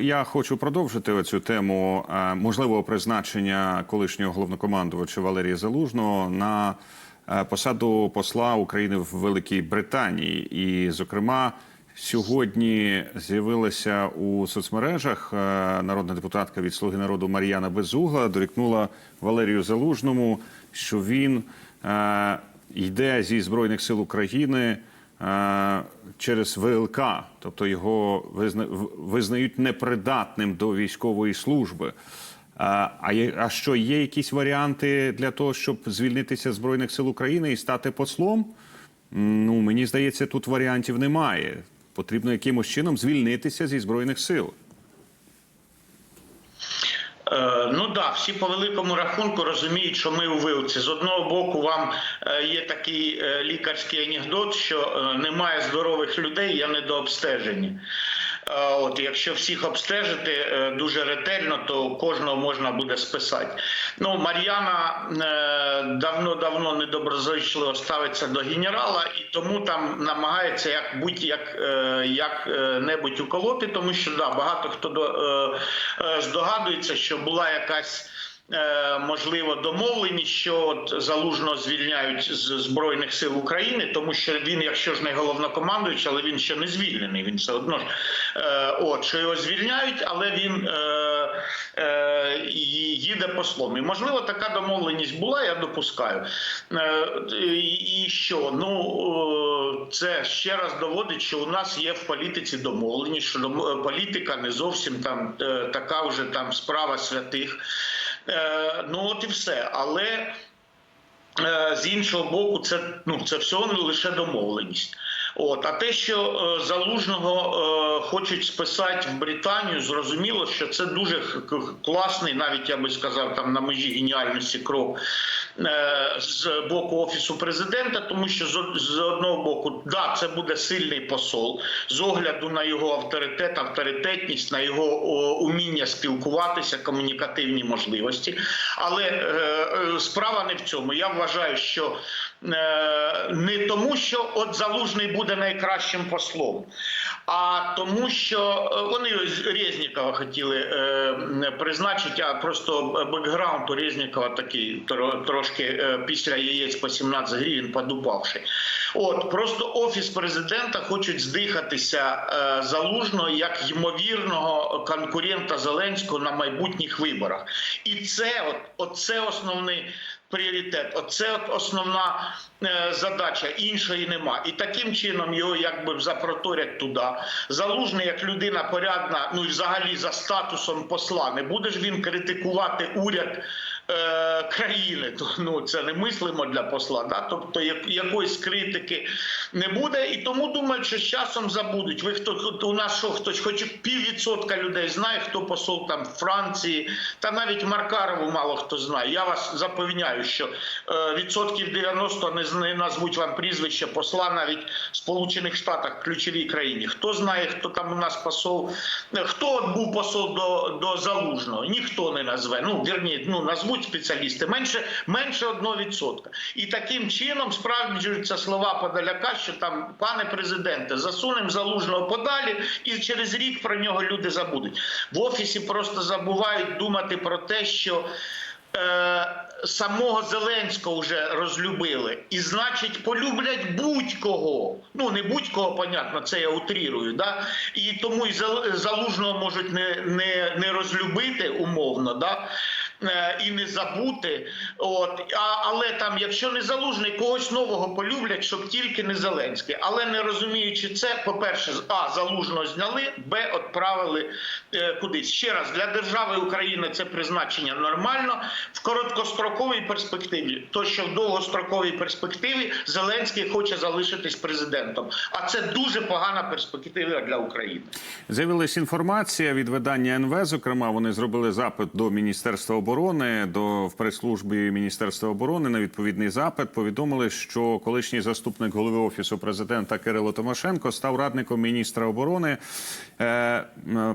Я хочу продовжити цю тему е, можливого призначення колишнього головнокомандувача Валерія Залужного на е, посаду посла України в Великій Британії. І, зокрема, сьогодні з'явилася у соцмережах е, народна депутатка від Слуги народу Мар'яна Безугла, дорікнула Валерію Залужному, що він йде зі збройних сил України. Е, Через ВЛК, тобто його визна- визнають непридатним до військової служби. А, а, а що є якісь варіанти для того, щоб звільнитися з збройних сил України і стати послом? Ну мені здається, тут варіантів немає. Потрібно якимось чином звільнитися зі збройних сил. Е, Ну да, всі по великому рахунку розуміють, що ми у вилці. З одного боку, вам е, є такий е, лікарський анекдот, що немає здорових людей, є недообстежені. Е, От, якщо всіх обстежити е, дуже ретельно, то кожного можна буде списати. Ну, Мар'яна е, давно-давно недоброзичливо ставиться до генерала, і тому там намагається як будь-як як, небудь уколоти, тому що да, багато хто до, здогадується, що була якась. Е, Можливо, домовленість, що залужно звільняють з збройних сил України, тому що він, якщо ж не головнокомандуючий, але він ще не звільнений. Він все одно ж е, от що його звільняють, але він е, їде послом. І можливо, така домовленість була. Я допускаю. І, що? Ну це ще раз доводить, що у нас є в політиці домовленість, що політика не зовсім там така вже там справа святих. Е, ну от і все. Але е, з іншого боку, це ну це всього лише домовленість. От а те, що е, залужного е, хочуть списати в Британію, зрозуміло, що це дуже класний, навіть я би сказав, там на межі геніальності крок е, з боку офісу президента, тому що з, з одного боку, да, це буде сильний посол з огляду на його авторитет, авторитетність, на його о, уміння спілкуватися, комунікативні можливості. Але е, е, справа не в цьому. Я вважаю, що е, не тому, що от залужний буде найкращим послом, а тому, що е, вони Резнікова хотіли е, призначити, а просто бекграунд у Резнікова такий тро- трошки е, після яєць по 17 гривень подупавший. От просто офіс президента хочуть здихатися залужного як ймовірного конкурента Зеленського на майбутніх виборах, і це от, от це основний пріоритет. Оце от основна е, задача. Іншої нема. І таким чином його якби запроторять туди. Залужний як людина порядна, ну і взагалі за статусом посла. Не буде ж він критикувати уряд. Е, Країни, ну це не мислимо для посла, да? тобто як- якоїсь критики не буде, і тому думають, що з часом забудуть. Ви хто у нас що хтось, хоч піввідсотка людей знає, хто посол там Франції, та навіть Маркарову мало хто знає. Я вас запевняю, що е, відсотків 90 не, не назвуть вам прізвище посла навіть в Сполучених Штатах, ключовій країні. Хто знає, хто там у нас посол, е, хто от був посол до, до залужного? Ніхто не назве. Ну вірні, ну назвуть спеціалісти менше менше одного відсотка. І таким чином справджуються слова Подаляка, що там, пане президенте, засунемо залужного подалі, і через рік про нього люди забудуть. В офісі просто забувають думати про те, що. Е, самого Зеленського вже розлюбили, і значить, полюблять будь-кого. Ну не будь-кого, понятно, це я утрірую. Да? І тому і залужного можуть не, не, не розлюбити умовно, да? Е, і не забути. От а, але там, якщо не залужний, когось нового полюблять, щоб тільки не Зеленський. Але не розуміючи це, по-перше, з- а залужного зняли, б відправили е, кудись. Ще раз для держави України це призначення нормально в короткостроковій перспективі. То що в довгостроковій перспективі Зеленський хоче залишитись президентом. А це дуже погана перспектива для України. З'явилася інформація від видання НВ. Зокрема, вони зробили запит до Міністерства оборони, до в прес-службі Міністерства оборони на відповідний запит. Повідомили, що колишній заступник голови офісу президента Кирило Тимошенко став радником міністра оборони. Е,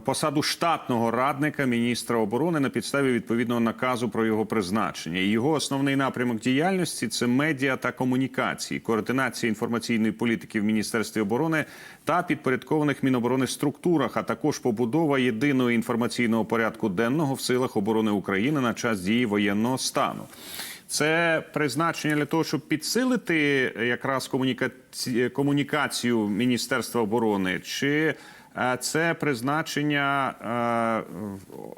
посаду штатного радника міністра оборони на підставі відповідного наказу про його призначення. Його основний напрямок діяльності це медіа та комунікації, координація інформаційної політики в міністерстві оборони та підпорядкованих Міноборони структурах, а також побудова єдиного інформаційного порядку денного в силах оборони України на час дії воєнного стану. Це призначення для того, щоб підсилити якраз комунікаці... комунікацію Міністерства оборони, чи е, це призначення е,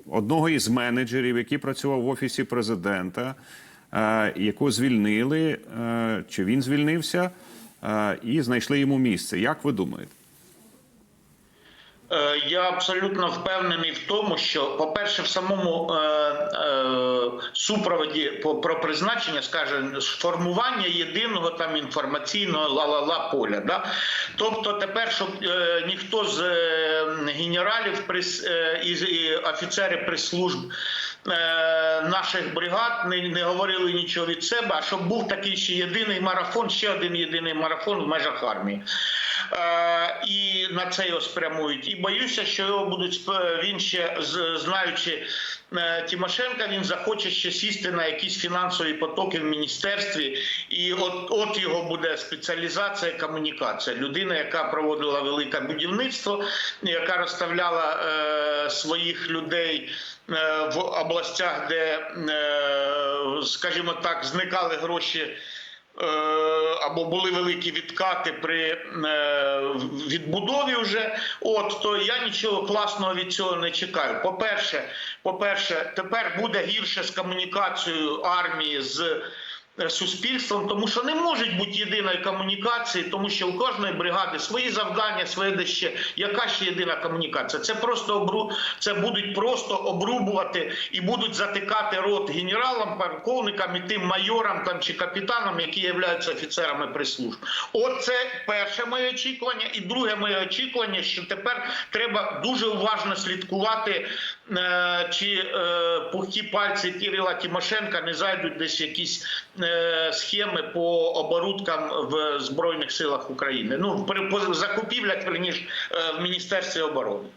одного із менеджерів, який працював в офісі президента, е, якого звільнили, чи він звільнився, і знайшли йому місце. Як ви думаєте? Е, Я абсолютно впевнений в тому, що, по-перше, в самому е, е, супроводі по про призначення, скаже, формування єдиного там інформаційного ла-ла-ла поля. Да? Тобто, тепер, щоб е, ніхто з е, генералів е, і, і офіцери прес-служб е, наших бригад не, не говорили нічого від себе, а щоб був такий ще єдиний марафон, ще один єдиний марафон в межах армії. Е, і на це його спрямують. І боюся, що його будуть він ще знаючи е, Тимошенка, він захоче ще сісти на якісь фінансові потоки в міністерстві, і от, от його буде спеціалізація, комунікація. Людина, яка проводила велике будівництво, яка розставляла е, своїх людей. е, В областях, де, скажімо так, зникали гроші або були великі відкати при е, відбудові вже. От то я нічого класного від цього не чекаю. По-перше, по-перше, тепер буде гірше з комунікацією армії з. Е, Суспільством, тому що не може бути єдиної комунікації, тому що у кожної бригади свої завдання, своє де ще. Яка ще єдина комунікація? Це просто обру... це будуть просто обрубувати і будуть затикати рот генералам, полковникам і тим майорам там чи капітанам, які являються офіцерами прес-служб. От це перше моє очікування, і друге моє очікування, що тепер треба дуже уважно слідкувати, чи е, пухкі пальці Кирила Тимошенка не зайдуть десь якісь е, схеми по оборудкам в збройних силах України. Ну при закупівлях верніш е, в міністерстві оборони.